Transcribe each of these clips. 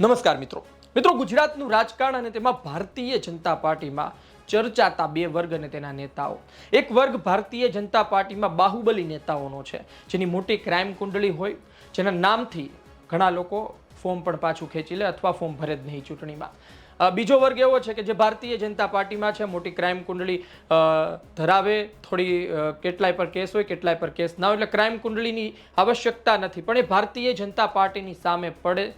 નમસ્કાર મિત્રો. મિત્રો, ગુજરાતનું રાજકારણ અને તેમાં ભારતીય જનતા પાર્ટીમાં ચર્ચાતા બે વર્ગ અને તેના નેતાઓ. એક વર્ગ ભારતીય જનતા પાર્ટીમાં બાહુબલી નેતાઓનો છે, જેની મોટી ક્રાઇમ કુંડળી હોય, જેના નામથી ઘણા લોકો ફોર્મ પણ પાછું ખેંચી લે અથવા ફોર્મ ભરે જ નહીં ચૂંટણીમાં. બીજો વર્ગ એવો છે કે જે ભારતીય જનતા પાર્ટીમાં છે, મોટી ક્રાઇમ કુંડળી ધરાવે થોડી કેટલાય પર કેસ હોય, કેટલાય પર કેસ ના હોય, એટલે ક્રાઇમ કુંડળીની આવશ્યકતા નથી. પણ એ ભારતીય જનતા પાર્ટીની સામે પડે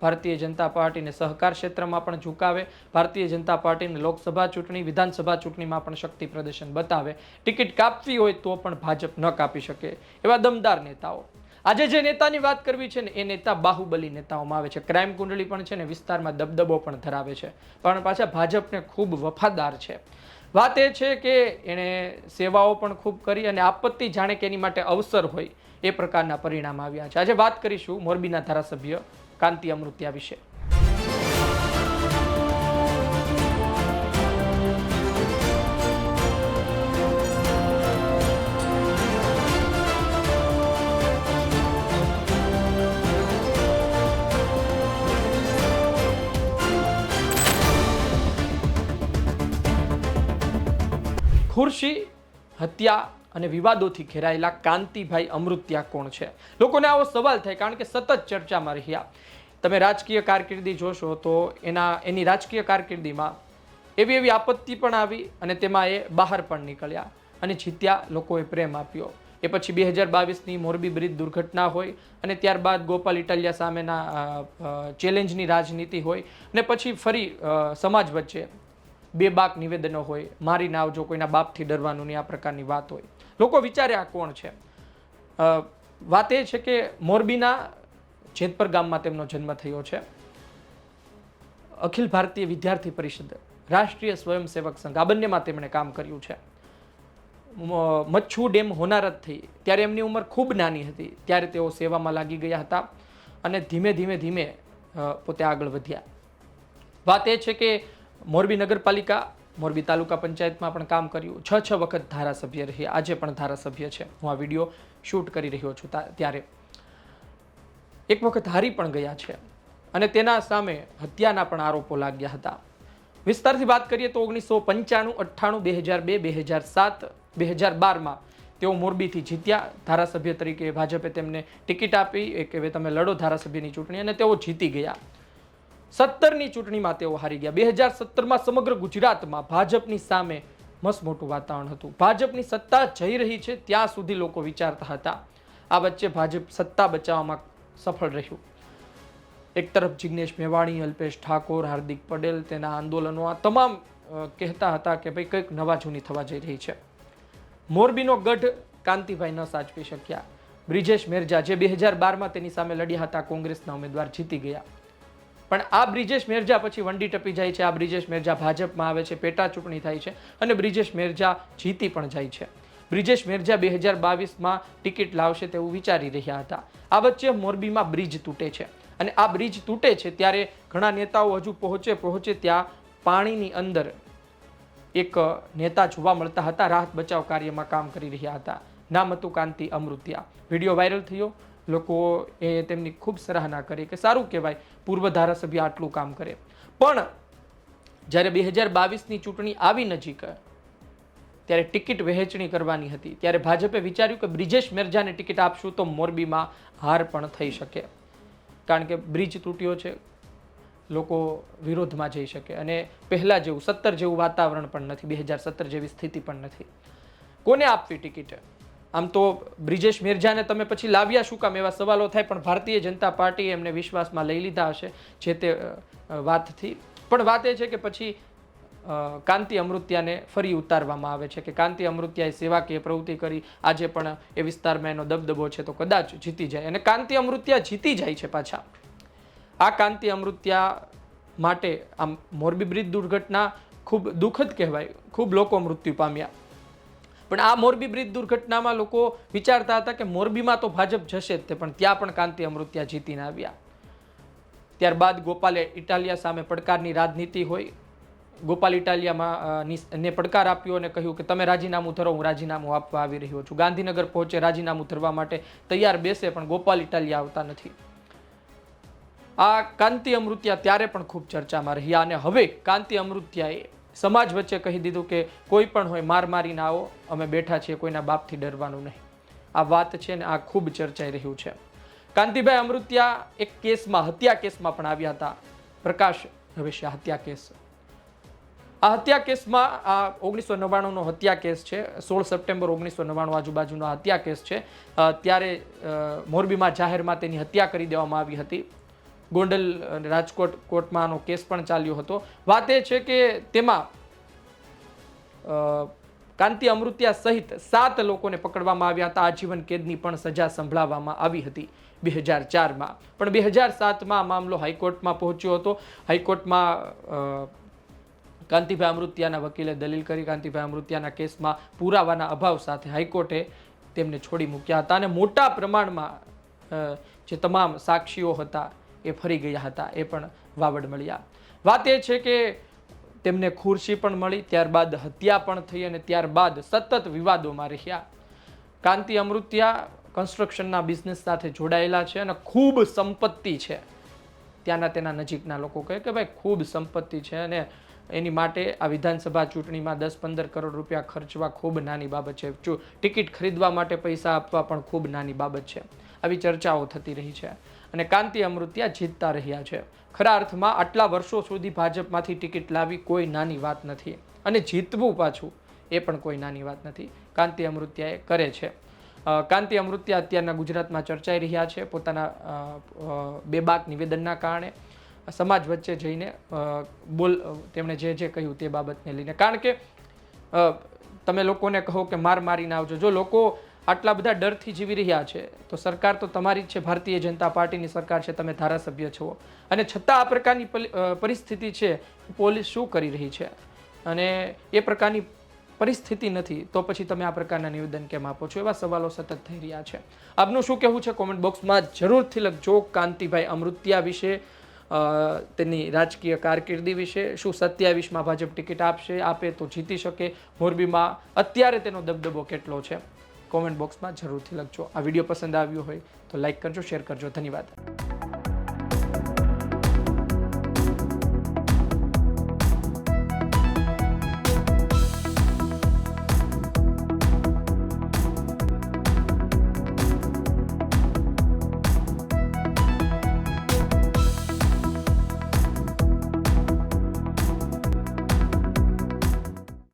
ભારતીય જનતા પાર્ટીને સહકાર ક્ષેત્રમાં પણ ઝુકાવે, ભારતીય જનતા પાર્ટીને લોકસભા ચૂંટણી, વિધાનસભા ચૂંટણીમાં પણ શક્તિ પ્રદર્શન બતાવે. ટિકિટ કાપવી હોય તો પણ ભાજપ ન કાપી શકે, એવા દમદાર નેતાઓ. આજે જે નેતાની વાત કરવી છે ને, એ નેતા બાહુબલી નેતાઓમાં આવે છે. ક્રાઇમ કુંડળી પણ છે ને, વિસ્તારમાં દબદબો પણ ધરાવે છે. પણ પાછા ભાજપને ખૂબ વફાદાર છે. વાત એ છે કે એણે સેવાઓ પણ ખૂબ કરી અને આપત્તિ જાણે કે એની માટે અવસર હોય. એ પ્રકારના પરિણામ આવ્યા છે. આજે વાત કરીશું મોરબીના ધારાસભ્ય કાંતિ અમૃત્યા વિશે. ખુરશી, હત્યા અને વિવાદોથી ઘેરાયેલા કાંતિભાઈ અમૃત્યા કોણ છે? લોકોને આવો સવાલ થાય કારણ કે સતત ચર્ચામાં રહ્યા. તમે રાજકીય કારકિર્દી જોશો તો એના, એની રાજકીય કારકિર્દીમાં એવી એવી આપત્તિ પણ આવી અને તેમાં એ બહાર પણ નીકળ્યા અને જીત્યા લોકોએ પ્રેમ આપ્યો. એ પછી બે હજાર બાવીસની મોરબી બ્રિજ દુર્ઘટના હોય અને ત્યારબાદ ગોપાલ ઇટાલિયા સામેના ચેલેન્જની રાજનીતિ હોય અને પછી ફરી સમાજ વચ્ચે બે બાક નિવેદનો હોય, મારી ના આવજો કોઈના બાપથી ડરવાનું નહીં આ પ્રકારની વાત હોય. લોકો વિચારે આ કોણ છે. વાત એ છે કે મોરબીના જેતપર ગામમાં તેમનો જન્મ થયો છે. અખિલ ભારતીય વિદ્યાર્થી પરિષદ, રાષ્ટ્રીય સ્વયંસેવક સંઘ, આ બંનેમાં તેમણે કામ કર્યું છે. મચ્છુ ડેમ હોનારત થઈ, ત્યારે એમની ઉંમર ખૂબ નાની હતી, ત્યારે તેઓ સેવામાં લાગી ગયા હતા અને ધીમે ધીમે ધીમે પોતે આગળ વધ્યા. વાત એ છે કે મોરબી નગરપાલિકા મોરબી તાલુકા પંચાયતમાં પણ કામ કર્યું. છ છ વખત ધારાસભ્ય રહી. આજે પણ ધારાસભ્ય છે. હું આ વીડિયો શૂટ કરી રહ્યો છું ત્યારે. એક વખત હારી પણ ગયા છે. અને તેના સામે હત્યાના પણ આરોપો લાગ્યા હતા. વિસ્તારથી વાત કરીએ તો ઓગણીસો પંચાણું, અઠ્ઠાણું, બે હજાર બે બે હજાર સાત, બે હજાર બારમાં તેઓ મોરબીથી જીત્યા. ધારાસભ્ય તરીકે ભાજપે તેમને ટિકિટ આપી. કે હવે તમે લડો ધારાસભ્યની ચૂંટણી અને તેઓ જીતી ગયા. સત્તરની ચૂંટણીમાં તેઓ હારી ગયા. બે હજાર સત્તરમાં સમગ્ર ગુજરાતમાં ભાજપની સામે મસમોટું વાતાવરણ હતું. ભાજપની સત્તા જઈ રહી છે ત્યાં સુધી લોકો વિચારતા હતા. આ વચ્ચે ભાજપ સત્તા બચાવવામાં સફળ રહ્યું. એક તરફ જિગ્નેશ મેવાણી, અલ્પેશ ઠાકોર, હાર્દિક પટેલ તેના આંદોલનો આ તમામ કહેતા હતા કે ભાઈ કંઈક નવા જૂની થવા જઈ રહી છે. મોરબીનો ગઢ કાંતિભાઈ ન સાચવી શક્યા. બ્રિજેશ મેરજા જે બે હજાર બારમાં તેની સામે લડ્યા હતા, કોંગ્રેસના ઉમેદવાર જીતી ગયા. પણ આ બ્રિજેશ મેરજા પછી વંડી ટપી જાય છે. આ બ્રિજેશ મેરજા ભાજપમાં આવે છે. પેટા ચૂંટણી થાય છે અને બ્રિજેશ મેરજા જીતી પણ જાય છે. બ્રિજેશ મેરજા બે હજાર બાવીસમાં ટિકિટ લાવશે તેવું વિચારી રહ્યા હતા. આ વચ્ચે મોરબીમાં બ્રિજ તૂટે છે અને આ બ્રિજ તૂટે છે ત્યારે ઘણા નેતાઓ હજુ પહોંચે પહોંચે ત્યાં પાણીની અંદર એક નેતા જોવા મળતા હતા. રાહત બચાવ કાર્યમાં કામ કરી રહ્યા હતા. નામ હતું કાંતિ અમૃત્યા. વીડિયો વાયરલ થયો. લોકો એ તેમની ખૂબ સરાહના કરી કે સારું કહેવાય, પૂર્વ ધારાસભ્ય આટલું કામ કરે. પણ જ્યારે બે હજાર બાવીસની ચૂંટણી આવી નજીક, ત્યારે ટિકિટ વહેંચણી કરવાની હતી. ત્યારે ભાજપે વિચાર્યું કે બ્રિજેશ મેરજાને ટિકિટ આપશું તો મોરબીમાં હાર પણ થઈ શકે. કારણ કે બ્રિજ તૂટ્યો છે, લોકો વિરોધમાં જઈ શકે. અને પહેલાં જેવું સત્તર જેવું વાતાવરણ પણ નથી, બે હજાર સત્તર જેવી સ્થિતિ પણ નથી. કોને આપવી ટિકિટ? આમ તો બ્રિજેશ મિર્ઝાને તમે પછી લાવ્યા શું કામ? એવા સવાલો થાય, પણ ભારતીય જનતા પાર્ટીએ એમને વિશ્વાસમાં લઈ લીધા હશે, જે તે વાતથી પણ વાત એ છે કે પછી કાંતિ અમૃત્યાને ફરી ઉતારવામાં આવે છે કે કાંતિ અમૃત્યાએ સેવાકીય પ્રવૃત્તિ કરી, આજે પણ એ વિસ્તારમાં એનો દબદબો છે તો કદાચ જીતી જાય. અને કાંતિ અમૃત્યા જીતી જાય છે પાછા. આ કાંતિ અમૃત્યા માટે આમ મોરબી બ્રિજ દુર્ઘટના ખૂબ દુઃખદ કહેવાય. ખૂબ લોકો મૃત્યુ પામ્યા. પણ આ મોરબી બ્રિજ દુર્ઘટનામાં લોકો વિચારતા હતા કે મોરબીમાં તો ભાજપ જશે જ તે, પણ ત્યાં પણ કાંતિ અમૃત્યા જીતીને આવ્યા. ત્યારબાદ ગોપાલે ઇટાલિયા સામે પડકારની રાજનીતિ હોય. ગોપાલ ઇટાલિયામાં ને પડકાર આપ્યો અને કહ્યું કે તમે રાજીનામું ધરો, હું રાજીનામું આપવા આવી રહ્યો છું. ગાંધીનગર પહોંચે રાજીનામું ધરવા માટે તૈયાર બેસે, પણ ગોપાલ ઇટાલિયા આવતા નથી. આ કાંતિ અમૃત્યા ત્યારે પણ ખૂબ ચર્ચામાં રહ્યા અને હવે કાંતિ અમૃત્યાએ સમાજ વચ્ચે કહી દીધું કે કોઈ પણ હોય, માર મારીને આવો. અમે બેઠા છીએ, કોઈના બાપથી ડરવાનું નહીં. આ વાત છે ને, આ ખૂબ ચર્ચાઈ રહ્યું છે. કાંતિભાઈ અમૃત્યા એક કેસમાં, હત્યા કેસમાં પણ આવ્યા હતા. પ્રકાશ ભવિષ્ય હત્યા કેસ. આ હત્યા કેસમાં, આ ઓગણીસો નવ્વાણુંનો હત્યા કેસ છે. સોળ સપ્ટેમ્બર ઓગણીસો નવ્વાણું આજુબાજુનો હત્યા કેસ છે. ત્યારે મોરબીમાં જાહેરમાં તેની હત્યા કરી દેવામાં આવી હતી. ગોંડલ રાજકોટ કોર્ટમાં આનો કેસ પણ ચાલ્યો હતો. વાત એ છે કે તેમાં કાંતિ અમૃત્યા સહિત સાત લોકોને પકડવામાં આવ્યા હતા. આજીવન કેદની પણ સજા સંભળાવવામાં આવી હતી બે હજાર ચારમાં. પણ બે હજાર સાતમાં મામલો હાઈકોર્ટમાં પહોંચ્યો હતો. હાઈકોર્ટમાં કાંતિભાઈ અમૃત્યાના વકીલે દલીલ કરી કાંતિભાઈ અમૃત્યાના કેસમાં પુરાવાના અભાવ સાથે હાઈકોર્ટે તેમને છોડી મૂક્યા હતા. અને મોટા પ્રમાણમાં જે તમામ સાક્ષીઓ હતા એ ફરી ગયા હતા, એ પણ વાવડ મળ્યા. વાત એ છે કે તેમને ખુરશી પણ મળી, ત્યારબાદ હત્યા પણ થઈ અને ત્યારબાદ સતત વિવાદોમાં રહ્યા. કાંતિ અમૃત્યા કન્સ્ટ્રક્શનના બિઝનેસ સાથે જોડાયેલા છે અને ખૂબ સંપત્તિ છે. ત્યાંના તેના નજીકના લોકો કહે કે ભાઈ ખૂબ સંપત્તિ છે અને એની માટે આ વિધાનસભા ચૂંટણીમાં દસ પંદર કરોડ રૂપિયા ખર્ચવા ખૂબ નાની બાબત છે. ટિકિટ ખરીદવા માટે પૈસા આપવા પણ ખૂબ નાની બાબત છે. આવી ચર્ચાઓ થતી રહી છે. અને કાંતિ અમૃતિયા જીતતા રહ્યા છે. ખરા અર્થમાં આટલા વર્ષો સુધી ભાજપમાંથી ટિકિટ લાવી કોઈ નાની વાત નથી. અને જીતવું પાછું એ પણ કોઈ નાની વાત નથી. કાંતિ અમૃત્યાએ કરે છે. કાંતિ અમૃત્યા અત્યારના ગુજરાતમાં ચર્ચાઈ રહ્યા છે. પોતાના બેબાક નિવેદનના કારણે સમાજ વચ્ચે જઈને બોલ તેમણે જે જે કહ્યું તે બાબતને લઈને. કારણ કે તમે લોકોને કહો કે માર મારીને આવજો. જો લોકો આટલા બધા ડરથી જીવી રહ્યા છે. તો સરકાર તો તમારી જ છે, ભારતીય જનતા પાર્ટીની સરકાર છે, તમે ધારાસભ્ય છો. અને છતાં આ પ્રકારની પરિસ્થિતિ છે, પોલીસ શું કરી રહી છે? અને એ પ્રકારની પરિસ્થિતિ નથી, તો પછી તમે આ પ્રકારના નિવેદન કેમ આપો છો? એવા સવાલો સતત થઈ રહ્યા છે. આપનું શું કહેવું છે કોમેન્ટ બોક્સમાં જરૂરથી લખજો. કાંતિભાઈ અમૃત્યા વિશે તેની રાજકીય કારકિર્દી વિશે, શું સત્યાવીસમાં ભાજપ ટિકિટ આપશે, આપે તો જીતી શકે. મોરબીમાં અત્યારે તેનો દબદબો કેટલો છે? કોમેન્ટ બોક્સમાં જરૂરથી લખજો. આ વીડિયો પસંદ આવ્યો હોય તો લાઈક કરજો, શેર કરજો. ધન્યવાદ.